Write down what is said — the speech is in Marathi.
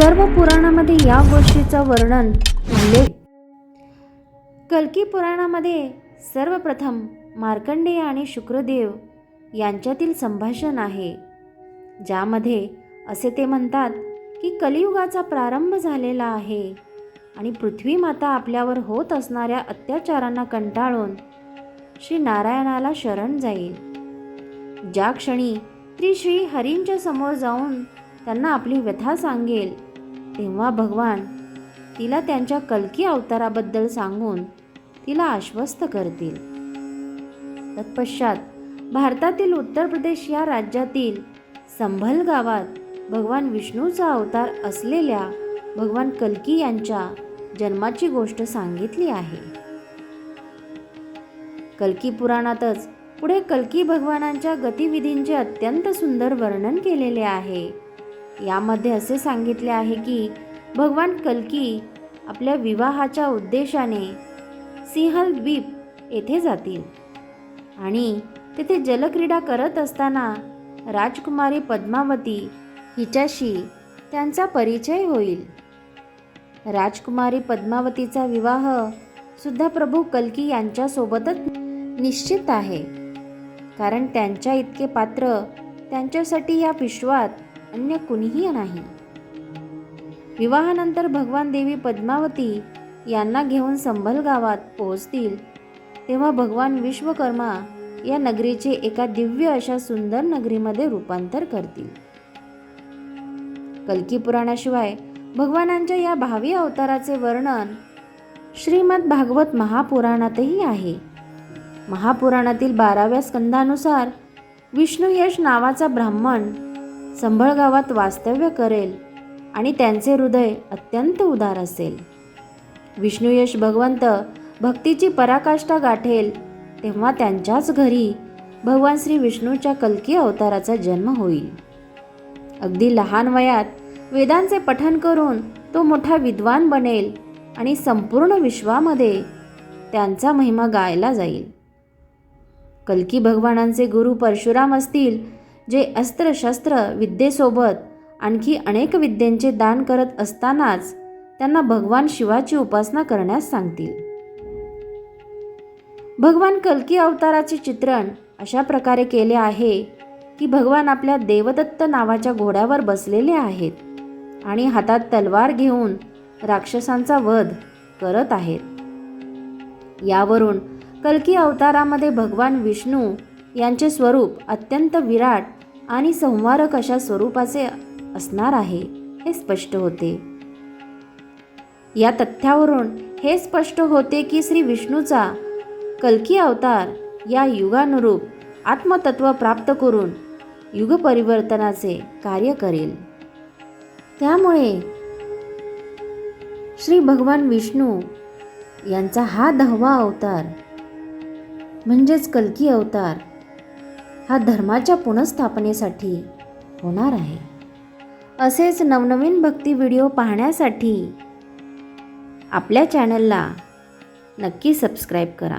सर्व पुराणामध्ये या गोष्टीचं वर्णन उल्लेख कल्की पुराणामध्ये सर्वप्रथम मार्कंडेय आणि शुक्रदेव यांच्यातील संभाषण आहे ज्यामध्ये असे ते म्हणतात की कलियुगाचा प्रारंभ झालेला आहे आणि पृथ्वी माता आपल्यावर होत असणाऱ्या अत्याचारांना कंटाळून श्री नारायणाला शरण जाईल. ज्या क्षणी ती श्री हरींच्या समोर जाऊन त्यांना आपली व्यथा सांगेल तेव्हा भगवान तिला त्यांच्या कल्की अवताराबद्दल सांगून तिला आश्वस्त करतील. तत्पश्चात भारतातील उत्तर प्रदेश या राज्यातील संभल गावात भगवान विष्णूचा अवतार असलेल्या भगवान कलकी यांच्या जन्माची गोष्ट सांगितली आहे. कल्की पुराणातच पुढे कल्की भगवानांच्या गतिविधींचे अत्यंत सुंदर वर्णन केलेले आहे. यामध्ये असे सांगितले आहे की भगवान कल्की आपल्या विवाहाच्या उद्देशाने सिंहल द्वीप येथे जातील. आणि तेथे जलक्रीडा करत असताना राजकुमारी पद्मावती हिच्याशी त्यांचा परिचय होईल. राजकुमारी पद्मावतीचा विवाह सुद्धा प्रभू कल्की यांच्यासोबतच निश्चित आहे. कारण त्यांच्या इतके पात्र त्यांच्यासाठी या विश्वात अन्य कुणीही नाही. विवाहानंतर भगवान देवी पद्मावती यांना घेऊन संभल गावात पोहोचतील तेव्हा भगवान विश्वकर्मा या नगरीचे एका दिव्य अशा सुंदर नगरीमध्ये रूपांतर करतील. कल्की पुराणाशिवाय भगवानांच्या या भावी अवताराचे वर्णन श्रीमद भागवत महापुराणातही आहे. महापुराणातील बाराव्या स्कंदानुसार विष्णुयश नावाचा ब्राह्मण संभळ गावात वास्तव्य करेल आणि त्यांचे हृदय अत्यंत उदार असेल. विष्णुयश भगवंत भक्तीची पराकाष्ठा गाठेल तेव्हा त्यांच्याच घरी भगवान श्री विष्णूच्या कल्की अवताराचा जन्म होईल. अगदी लहान वयात वेदांचे पठन करून तो मोठा विद्वान बनेल आणि संपूर्ण विश्वामध्ये त्यांचा महिमा गायला जाईल. कल्की भगवानांचे गुरु परशुराम असतील जे अस्त्रशस्त्र विद्येसोबत आणखी अनेक विद्यांचे दान करत असतानाच त्यांना भगवान शिवाची उपासना करण्यास सांगतील. भगवान कल्की अवताराचे चित्रण अशा प्रकारे केले आहे की भगवान आपल्या देवदत्त नावाच्या घोड्यावर बसलेले आहेत आणि हातात तलवार घेऊन राक्षसांचा वध करत आहेत. यावरून कल्की अवतारामध्ये भगवान विष्णू यांचे स्वरूप अत्यंत विराट आणि संवारक अशा स्वरूपाचे असणार आहे हे स्पष्ट होते. या तथ्यावरून हे स्पष्ट होते की श्री विष्णूचा कल्की अवतार या युगानुरूप आत्मतत्व प्राप्त करून युग परिवर्तनाचे कार्य करेल. त्यामुळे श्री भगवान विष्णू यांचा हा दहावा अवतार म्हणजेच कल्की अवतार हा धर्माच्या पुनर्स्थापनेसाठी होणार आहे. असेच नवनवीन भक्ती व्हिडिओ पाहण्यासाठी आपल्या चॅनलला नक्की सबस्क्राईब करा.